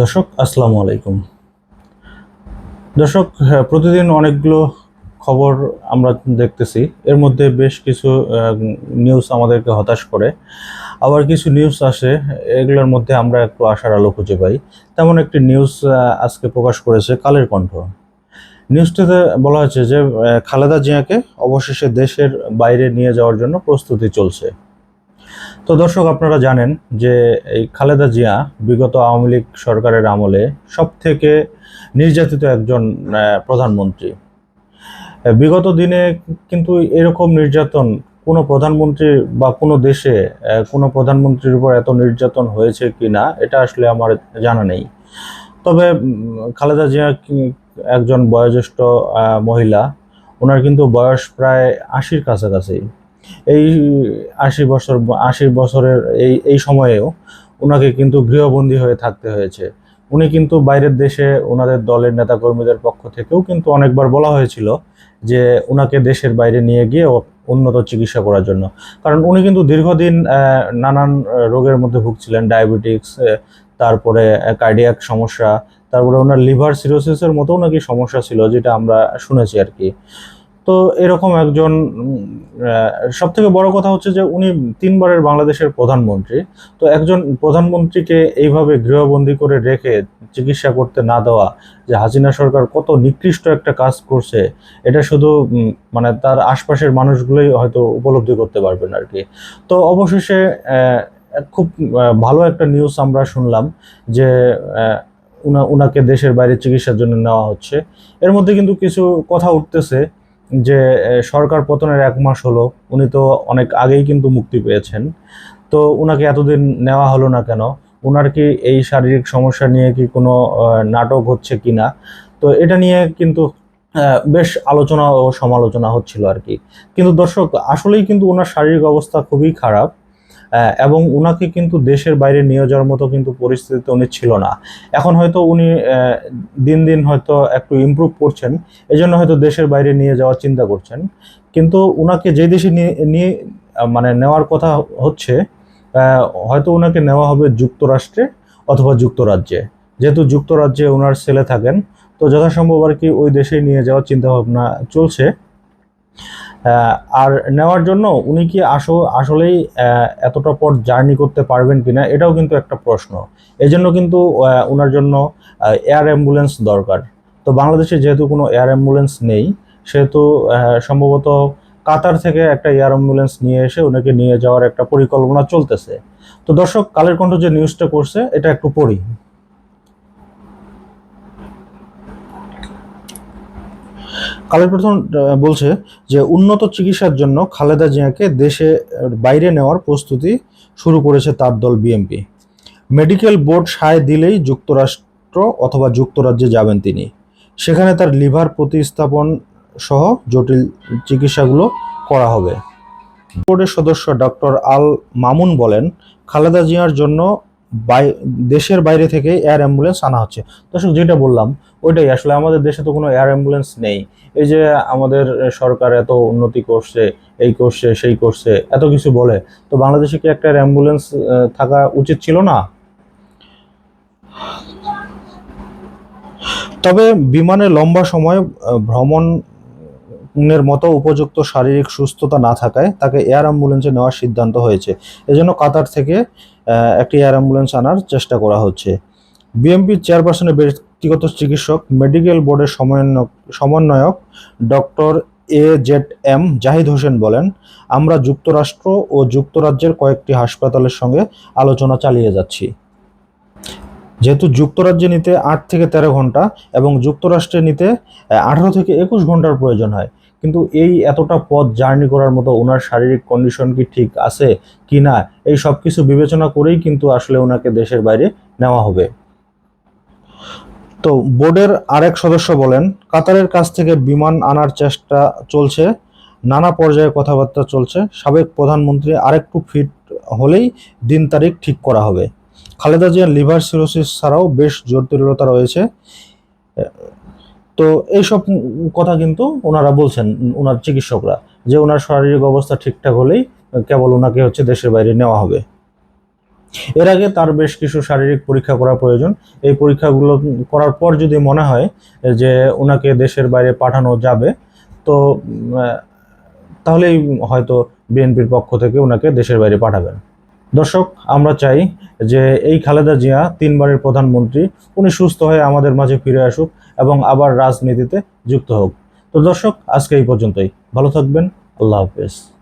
দর্শক আসসালামু আলাইকুম। দর্শক হ্যাঁ, প্রতিদিন অনেকগুলো খবর আমরা দেখতেছি। এর মধ্যে বেশ কিছু নিউজ আমাদেরকে হতাশ করে। আবার কিছু নিউজ আসে এগুলোর মধ্যে আমরা একটু আশার আলো খুঁজে পাই। তেমন একটি নিউজ আজকে প্রকাশ করেছে কালের কণ্ঠ। নিউজটিতে বলা হয়েছে যে খালেদা জিয়াকে অবশেষে দেশের বাইরে নিয়ে যাওয়ার জন্য প্রস্তুতি চলছে। তো দর্শক, আপনারা জানেন যে এই খালেদা জিয়া বিগত আওয়ামী লীগ সরকারের আমলে সব থেকে নির্যাতিত একজন প্রধানমন্ত্রী। বিগত দিনে কিন্তু এরকম নির্যাতন কোনো প্রধানমন্ত্রী বা কোনো দেশে কোনো প্রধানমন্ত্রীর উপর এত নির্যাতন হয়েছে কি না, এটা আসলে আমার জানা নেই। তবে খালেদা জিয়া একজন বয়োজ্যেষ্ঠ মহিলা, ওনার কিন্তু বয়স প্রায় আশির কাছাকাছি। এই আশি বছর আশি বছরের এই এই সময়েও ওনাকে কিন্তু গৃহবন্দী হয়ে থাকতে হয়েছে। উনি কিন্তু বাইরের দেশে ওনাদের দলের নেতাকর্মীদের পক্ষ থেকেও কিন্তু অনেকবার বলা হয়েছিল যে ওনাকে দেশের বাইরে নিয়ে গিয়ে উন্নত চিকিৎসা করার জন্য। কারণ উনি কিন্তু দীর্ঘদিন নানান রোগের মধ্যে ভুগছিলেন, ডায়াবেটিক্স তারপরে কার্ডিয়াক সমস্যা, তারপরে ওনার লিভার সিরোসিসের মতো নাকি সমস্যা ছিল, যেটা আমরা শুনেছি আর কি। তো এরকম একজন সব থেকে বড় কথা হচ্ছে যে উনি তিনবারের বাংলাদেশের প্রধানমন্ত্রী। তো একজন প্রধানমন্ত্রীকে এইভাবে গৃহবন্দী করে রেখে চিকিৎসা করতে না দেওয়া, যে হাসিনা সরকার কত নিকৃষ্ট একটা কাজ করছে, এটা শুধু মানে তার আশপাশের মানুষগুলোই হয়তো উপলব্ধি করতে পারবেন আর কি। তো অবশেষে খুব ভালো একটা নিউজ আমরা শুনলাম যে উনা, উনাকে দেশের বাইরে চিকিৎসার জন্য নেওয়া হচ্ছে। এর মধ্যে কিন্তু কিছু কথা উঠতেছে যে সরকার পতনের এক মাস হলো, উনি তো অনেক আগেই কিন্তু মুক্তি পেয়েছেন। তো উনাকে এতদিন নেওয়া হলো না কেন? উনার কি এই শারীরিক সমস্যা নিয়ে কি কোনো নাটক হচ্ছে কি না? তো এটা নিয়ে কিন্তু বেশ আলোচনা ও সমালোচনা হচ্ছিল আর কি। কিন্তু দর্শক, আসলেই কিন্তু ওনার শারীরিক অবস্থা খুবই খারাপ। এবং উনাকে কিন্তু দেশের বাইরে নিয়ে যাওয়ার মতো কিন্তু পরিস্থিতিতে উনি ছিল না। এখন হয়তো উনি দিন দিন হয়তো একটু ইমপ্রুভ করছেন এই জন্য হয়তো দেশের বাইরে নিয়ে যাওয়ার চিন্তা করছেন। কিন্তু উনাকে যে দেশে নিয়ে মানে নেওয়ার কথা হচ্ছে হয়তো ওনাকে নেওয়া হবে যুক্তরাষ্ট্রে অথবা যুক্তরাজ্যে। যেহেতু যুক্তরাজ্যে ওনার ছেলে থাকেন, তো যথাসম্ভব আর কি ওই দেশে নিয়ে যাওয়ার চিন্তা ভাবনা চলছে। আর নেওয়ার জন্য উনি কি আসো আসলেই এতটা পথ জার্নি করতে পারবেন কিনা, এটাও কিন্তু একটা প্রশ্ন। এই জন্য কিন্তু ওনার জন্য এয়ার অ্যাম্বুলেন্স দরকার। তো বাংলাদেশে যেহেতু কোনো এয়ার অ্যাম্বুলেন্স নেই, সেহেতু সম্ভবত কাতার থেকে একটা এয়ার অ্যাম্বুলেন্স নিয়ে এসে ওনাকে নিয়ে যাওয়ার একটা পরিকল্পনা চলতেছে। তো দর্শক, কালের কণ্ঠ যে নিউজটা করছে, এটা একটু পড়ি। কালের প্রথম বলছে যে উন্নত চিকিৎসার জন্য খালেদা জিয়াকে দেশে বাইরে নেওয়ার প্রস্তুতি শুরু করেছে তার দল বিএনপি। মেডিকেল বোর্ড সায় দিলেই যুক্তরাষ্ট্র অথবা যুক্তরাজ্যে যাবেন তিনি। সেখানে তার লিভার প্রতিস্থাপন সহ জটিল চিকিৎসাগুলো করা হবে। বোর্ডের সদস্য ডক্টর আল মামুন বলেন, খালেদা জিয়ার জন্য বাই দেশের বাইরে থেকে এয়ার অ্যাম্বুলেন্স আনা হচ্ছে। দর্শক যেটা বললাম ওইটাই। আসলে আমাদের দেশে তো কোনো এয়ার অ্যাম্বুলেন্স নেই। এই যে আমাদের সরকার এত উন্নতি করছে এই করছে সেই করছে এত কিছু বলে তো বাংলাদেশে কি একটা অ্যাম্বুলেন্স থাকা উচিত ছিল না? তবে বিমানে লম্বা সময় আহ, ভ্রমণের মতো উপযুক্ত শারীরিক সুস্থতা না থাকায় তাকে এয়ার অ্যাম্বুলেন্সে নেওয়ার সিদ্ধান্ত হয়েছে। এজন্য কাতার থেকে একটি এয়ার অ্যাম্বুলেন্স আনার চেষ্টা করা হচ্ছে। বিএমপির চেয়ারপারসনের ব্যক্তিগত চিকিৎসক, মেডিকেল বোর্ডের সমন্বয়ক doctor A Z M Zahid Hossain বলেন, আমরা যুক্তরাষ্ট্র ও যুক্তরাজ্যের কয়েকটি হাসপাতালের সঙ্গে আলোচনা চালিয়ে যাচ্ছি। যেহেতু যুক্তরাজ্যে নিতে আট থেকে তেরো ঘণ্টা এবং যুক্তরাষ্ট্রে নিতে আঠারো থেকে একুশ ঘণ্টার প্রয়োজন হয় কিন্তু এই এতটা পথ জার্নি করার মতো ওনার শারীরিক কন্ডিশন কি ঠিক আছে কি না, এই সব কিছু বিবেচনা করেই কিন্তু আসলে ওনাকে দেশের বাইরে নেওয়া হবে। তো বোর্ডের আরেক সদস্য বলেন, কাতারের কাছ থেকে বিমান আনার চেষ্টা চলছে, নানা পর্যায়ে কথাবার্তা চলছে, সাবেক প্রধানমন্ত্রী আরেকটু ফিট হলেই দিন তারিখ ঠিক করা হবে। খালেদা জিয়ার লিভার সিরোসিস ছাড়াও বেশ জটিলতা রয়েছে। তো এইসব কথা কিন্তু ওনারা বলছেন, ওনার চিকিৎসকরা, যে ওনার শারীরিক অবস্থা ঠিকঠাক হলেই কেবল ওনাকে হচ্ছে দেশের বাইরে নেওয়া হবে। এর আগে তার বেশ কিছু শারীরিক পরীক্ষা করা প্রয়োজন। এই পরীক্ষাগুলো করার পর যদি মনে হয় যে ওনাকে দেশের বাইরে পাঠানো যাবে, তো তাহলেই হয়তো বিএনপির পক্ষ থেকে ওনাকে দেশের বাইরে পাঠাবেন। দর্শক, আমরা চাই যে এই খালেদা জিয়া তিনবারের প্রধানমন্ত্রী, উনি সুস্থ হয়ে আমাদের মাঝে ফিরে আসুক এবং আবার রাজনীতিতে যুক্ত হোক। তো দর্শক, আজকে এই পর্যন্তই। ভালো থাকবেন। আল্লাহ হাফেজ।